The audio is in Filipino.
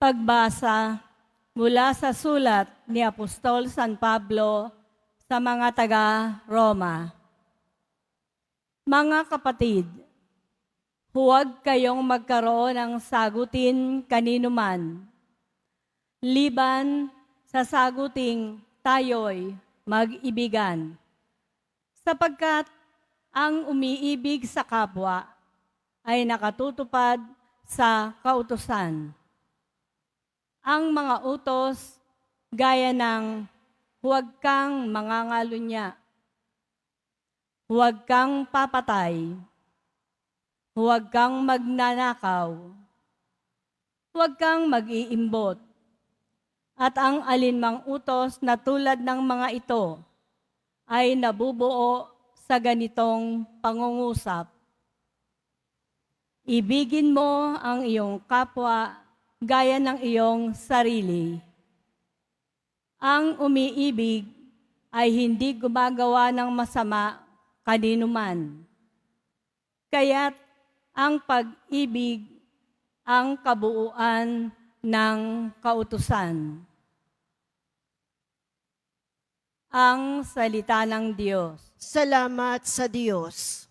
Pagbasa mula sa sulat ni Apostol San Pablo sa mga taga-Roma. Mga kapatid, huwag kayong magkaroon ng sagutin kanino man. Liban sa saguting tayo'y mag-ibigan. Sapagkat ang umiibig sa kapwa ay nakatutupad sa kautusan. Ang mga utos gaya ng huwag kang mangangalunya, huwag kang papatay, huwag kang magnanakaw, huwag kang mag-iimbot, at ang alinmang utos na tulad ng mga ito ay nabubuo sa ganitong pangungusap. Ibigin mo ang iyong kapwa gaya ng iyong sarili. Ang umiibig ay hindi gumagawa ng masama kanino man. Kaya't ang pag-ibig ang kabuuan ng kautusan. Ang salita ng Diyos. Salamat sa Diyos.